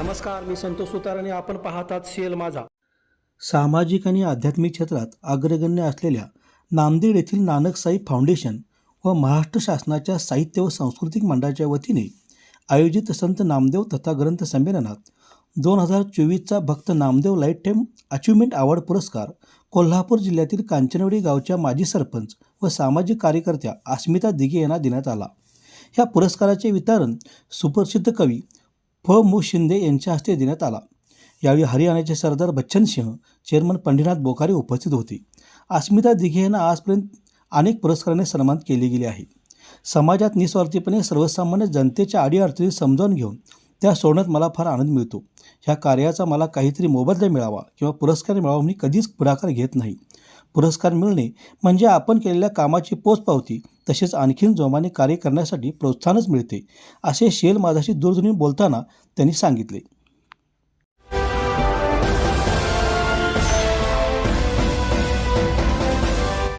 नमस्कार मी संतोष सुतार आणि आपण पाहतात शेल माझा. सामाजिक आणि आध्यात्मिक क्षेत्रात अग्रगण्य असलेल्या नांदेड येथील नानक साई फाउंडेशन व महाराष्ट्र शासनाच्या साहित्य व सांस्कृतिक मंडळाच्या वतीने आयोजित संत नामदेव तथा ग्रंथ संमेलनात दोन हजार चोवीसचा भक्त Namdev lifetime achievement award पुरस्कार कोल्हापूर जिल्ह्यातील कांचनवडी गावच्या माजी सरपंच व सामाजिक कार्यकर्त्या अस्मिता दिघे यांना देण्यात आला. ह्या पुरस्काराचे वितरण सुप्रसिद्ध कवी फ. मु. शिंदे यांच्या हस्ते देण्यात आला. यावेळी हरियाणाचे सरदार बच्चन सिंह चेअरमन पंढरीनाथ बोकारे उपस्थित होते. अस्मिता दिघे यांना आजपर्यंत अनेक पुरस्काराने सन्मानित केले गेले आहे. समाजात निस्वार्थीपणे सर्वसामान्य जनतेच्या अडीअडचणी समजावून घेऊन त्या सोडण्यात मला फार आनंद मिळतो. ह्या कार्याचा मला काहीतरी मोबदला मिळावा किंवा पुरस्कार मिळावा मी कधीच पुढाकार घेत नाही. पुरस्कार मिळणे म्हणजे आपण केलेल्या कामाची पोचपावती तसेच आणखीन जोमाने कार्य करण्यासाठी प्रोत्साहनच मिळते असे शेल माझ्याशी दूरध्वनी बोलताना त्यांनी सांगितले.